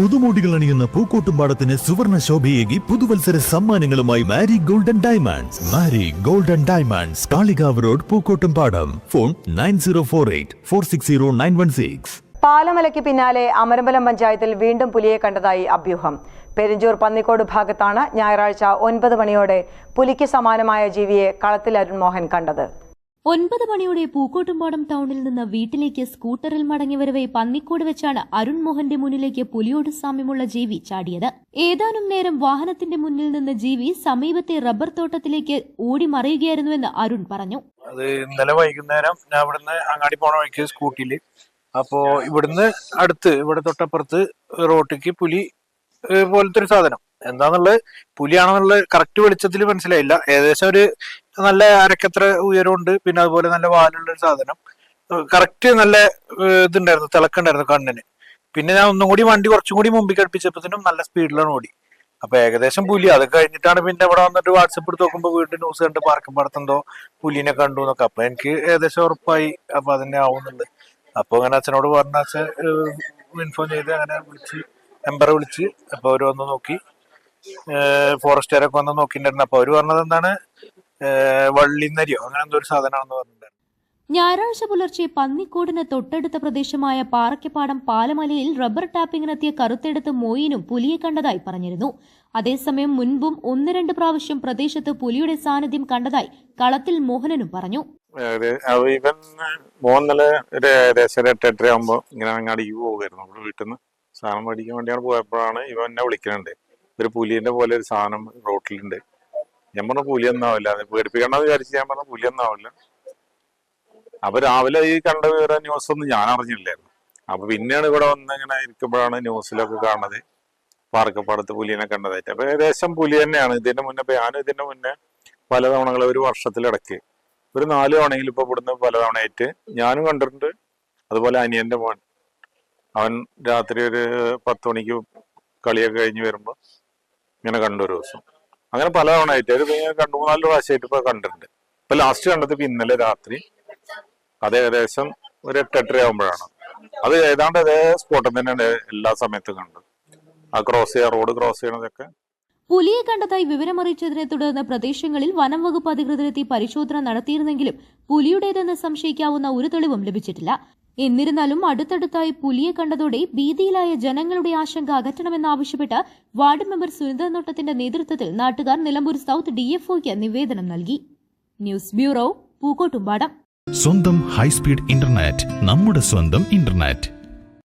പുതുമോടികൾ അണിയുന്ന പൂക്കോട്ടുംപാടത്തിന് സുവർണ ശോഭയേകി പുതുവത്സര സമ്മാനങ്ങളുമായി Mari golden diamonds. Mari golden diamonds Kalikavu road Pookkottumpadam. Phone nine zero four eight four six zero nine one six. പാലമലയ്ക്ക് പിന്നാലെ അമരമ്പലം പഞ്ചായത്തിൽ വീണ്ടും പുലിയെ കണ്ടതായി അഭ്യൂഹം. പെരിഞ്ചൂർ പന്നിക്കോട് ഭാഗത്താണ് ഞായറാഴ്ച ഒൻപത് മണിയോടെ പുലിക്ക് സമാനമായ ജീവിയെ കളത്തിൽ അരുൺമോഹൻ കണ്ടത്. ഒൻപത് മണിയോടെ പൂക്കോട്ടുംപാടം ടൗണിൽ നിന്ന് വീട്ടിലേക്ക് സ്കൂട്ടറിൽ മടങ്ങിവരവെ പന്നിക്കോട് വെച്ചാണ് അരുൺ മോഹന്റെ മുന്നിലേക്ക് പുലിയോട് സാമ്യമുള്ള ജീവി ചാടിയത്. ഏതാനും നേരം വാഹനത്തിന്റെ മുന്നിൽ നിന്ന് ജീവി സമീപത്തെ റബ്ബർ തോട്ടത്തിലേക്ക് ഓടി മറിയുകയായിരുന്നുവെന്ന് അരുൺ പറഞ്ഞു. അത് ഇന്നലെ വൈകുന്നേരം ഞാൻ ഇവിടുന്ന് അങ്ങാടി പോണ വഴിക്ക് സ്കൂട്ടിയിൽ അപ്പോ ഇവിടുന്ന് അടുത്ത് ഇവിടെ തൊട്ടപ്പുറത്ത് റോട്ടിക്ക് പുലി പോലത്തെ ഒരു സാധനം. എന്താന്നുള്ളത് പുലിയാണെന്നുള്ള കറക്റ്റ് വെളിച്ചത്തിൽ മനസ്സിലായില്ല. ഏകദേശം ഒരു നല്ല അരക്കത്ര ഉയരമുണ്ട് പിന്നെ അതുപോലെ നല്ല വാലുള്ള ഒരു സാധനം. കറക്റ്റ് നല്ല ഇതുണ്ടായിരുന്നു തിളക്കുണ്ടായിരുന്നു കണ്ണിന്. പിന്നെ ഞാൻ ഒന്നും കൂടി വണ്ടി കുറച്ചും കൂടി മുമ്പിൽ കടുപ്പിച്ചപ്പോഴത്തേനും നല്ല സ്പീഡിലാണ് ഓടി. അപ്പൊ ഏകദേശം പുലി അത് കഴിഞ്ഞിട്ടാണ് പിന്നെ ഇവിടെ വന്നിട്ട് വാട്സപ്പ് എടുത്ത് നോക്കുമ്പോൾ വീട്ടിൽ ന്യൂസ് കണ്ട് പാർക്കും പടത്തെന്തോ പുലിനെ കണ്ടു എന്നൊക്കെ. അപ്പൊ എനിക്ക് ഏകദേശം ഉറപ്പായി അപ്പൊ അതന്നെ ആവുന്നുണ്ട്. അപ്പൊ അങ്ങനെ അച്ഛനോട് പറഞ്ഞ അച്ഛൻ ഇൻഫോം ചെയ്ത് അങ്ങനെ വിളിച്ച് എംബറെ വിളിച്ച് അപ്പൊ അവർ വന്ന് നോക്കി. ഫോറസ്റ്റുകാരൊക്കെ വന്ന് നോക്കിണ്ടായിരുന്നു. അപ്പൊ അവർ പറഞ്ഞത് എന്താണ് ഏഹ് വള്ളിനരിയോ അങ്ങനെ എന്തോ ഒരു സാധനമാണെന്ന് പറഞ്ഞിട്ടുണ്ടായിരുന്നു ഞായറാഴ്ച പുലർച്ചെ പന്നിക്കോടിന് തൊട്ടടുത്ത പ്രദേശമായ പാറയ്ക്കപ്പാടം പാലമലയിൽ റബ്ബർ ടാപ്പിങ്ങിനെത്തിയ കറുത്തെടുത്ത് മോയിനും പുലിയെ കണ്ടതായി പറഞ്ഞിരുന്നു. അതേസമയം മുൻപും ഒന്ന് രണ്ട് പ്രാവശ്യം പ്രദേശത്ത് പുലിയുടെ സാന്നിധ്യം കണ്ടതായി കളത്തിൽ മോഹനനും പറഞ്ഞു. ഇവൻ മോൻ ഒരു ഏകദേശം ഒരു എട്ട് എട്ടര ആകുമ്പോ ഇങ്ങനെ അങ്ങാടിക്ക് പോകുമായിരുന്നു നമ്മുടെ വീട്ടിൽ നിന്ന് സാധനം മേടിക്കാൻ വേണ്ടിയാണ് പോയപ്പോഴാണ് ഇവൻ എന്നെ വിളിക്കുന്നുണ്ട് ഒരു പുലിന്റെ പോലെ ഒരു സാധനം റോട്ടിലുണ്ട്. ഞാൻ പറഞ്ഞ അത് പേടിപ്പിക്കണമെന്ന് വിചാരിച്ച് ഞാൻ പറഞ്ഞ പുലി ഒന്നാവില്ല. അപ്പൊ രാവിലെ ഈ കണ്ട വിവര ന്യൂസ് ഒന്നും ഞാൻ അറിഞ്ഞില്ലായിരുന്നു. അപ്പൊ പിന്നെയാണ് ഇവിടെ വന്ന് ഇങ്ങനെ ഇരിക്കുമ്പോഴാണ് ന്യൂസിലൊക്കെ കാണുന്നത്. പാർക്കപ്പാടത്ത് പുലിനെ കണ്ടതായിട്ട്. അപ്പൊ ഏകദേശം പുലി തന്നെയാണ്. ഇതിന്റെ മുന്നേ ഞാൻ ഇതിന്റെ മുന്നേ പല തവണകൾ ഒരു വർഷത്തിലിടയ്ക്ക് ഒരു നാല് തവണയിൽ ഇപ്പൊ ഇവിടുന്ന് പല തവണയായിട്ട് ഞാനും കണ്ടിട്ടുണ്ട്. അതുപോലെ അനിയന്റെ മോൻ. അവൻ രാത്രി ഒരു പത്ത് മണിക്ക് കളിയൊക്കെ കഴിഞ്ഞ് വരുമ്പോ ഇങ്ങനെ കണ്ടു ഒരു ദിവസം. അങ്ങനെ പല തവണയായിട്ട് ഒരു രണ്ടു മൂന്നാൽ പ്രാവശ്യമായിട്ട് ഇപ്പൊ കണ്ടിട്ടുണ്ട്. ഇപ്പൊ ലാസ്റ്റ് കണ്ടത് ഇപ്പൊ ഇന്നലെ രാത്രി. അത് ഏകദേശം ഒരു എട്ടെട്ടര ആകുമ്പോഴാണ് അത് ഏതാണ്ട് അതേ സ്പോട്ടിൽ തന്നെയാണ് എല്ലാ സമയത്തും കണ്ടത്. ആ ക്രോസ് ചെയ്യാ റോഡ് ക്രോസ് ചെയ്യണതൊക്കെ. പുലിയെ കണ്ടതായി വിവരമറിയിച്ചതിനെ തുടർന്ന് പ്രദേശങ്ങളിൽ വനം വകുപ്പ് അധികൃതരെത്തി പരിശോധന നടത്തിയിരുന്നെങ്കിലും പുലിയുടേതെന്ന് സംശയിക്കാവുന്ന ഒരു തെളിവും ലഭിച്ചിട്ടില്ല. എന്നിരുന്നാലും അടുത്തടുത്തായി പുലിയെ കണ്ടതോടെ ഭീതിയിലായ ജനങ്ങളുടെ ആശങ്ക അകറ്റണമെന്നാവശ്യപ്പെട്ട് വാർഡ് മെമ്പർ സുനിത നോട്ടത്തിന്റെ നേതൃത്വത്തിൽ നാട്ടുകാർ നിലമ്പൂർ സൗത്ത് ഡിഎഫ്ഒയ്ക്ക് നിവേദനം നൽകി. News bureau Pookkottumpadam. സ്വന്തം ഹൈസ്പീഡ് ഇന്റർനെറ്റ് നമ്മുടെ സ്വന്തം ഇന്റർനെറ്റ്.